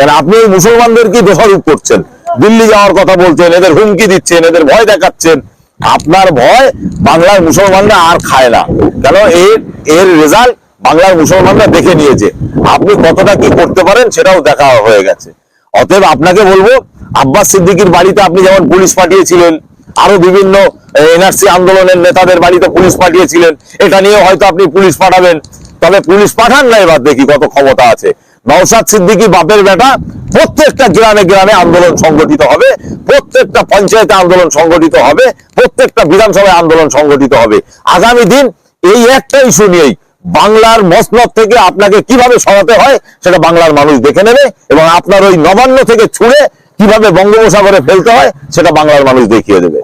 কারণ আপনি ওই মুসলমানদেরকে দোষারোপ করছেন? দিল্লি যাওয়ার কথা বলছেন, এদের হুমকি দিচ্ছেন, এদের ভয় দেখাচ্ছেন। আপনার ভয় বাংলার মুসলমানরা আর খায় না। কেন এর এর রেজাল্ট বাংলার মুসলমানরা দেখে নিয়েছে। আপনি কতটা কি করতে পারেন সেটাও দেখা হয়ে গেছে। অতএব আপনাকে বলব, আব্বাস সিদ্দিকির বাড়িতে আপনি যেমন পুলিশ পাঠিয়েছিলেন, আরও বিভিন্ন এনআরসি আন্দোলনের নেতাদের বাড়িতে পুলিশ পাঠিয়েছিলেন, এটা নিয়ে হয়তো আপনি পুলিশ পাঠাবেন। তবে পুলিশ পাঠান না এবার দেখি কত ক্ষমতা আছে। নওশাদ সিদ্দিকি বাপের বেটা প্রত্যেকটা গ্রামে গ্রামে আন্দোলন সংগঠিত হবে, প্রত্যেকটা পঞ্চায়েতে আন্দোলন সংগঠিত হবে, প্রত্যেকটা বিধানসভায় আন্দোলন সংগঠিত হবে। আগামী দিন এই একটা ইস্যু নিয়েই বাংলার মসনদ থেকে আপনাকে কীভাবে সরাতে হয় সেটা বাংলার মানুষ দেখে নেবে এবং আপনার ওই নবান্ন থেকে ছুঁড়ে কীভাবে বঙ্গোপসাগরে ফেলতে হয় সেটা বাংলার মানুষ দেখিয়ে দেবে।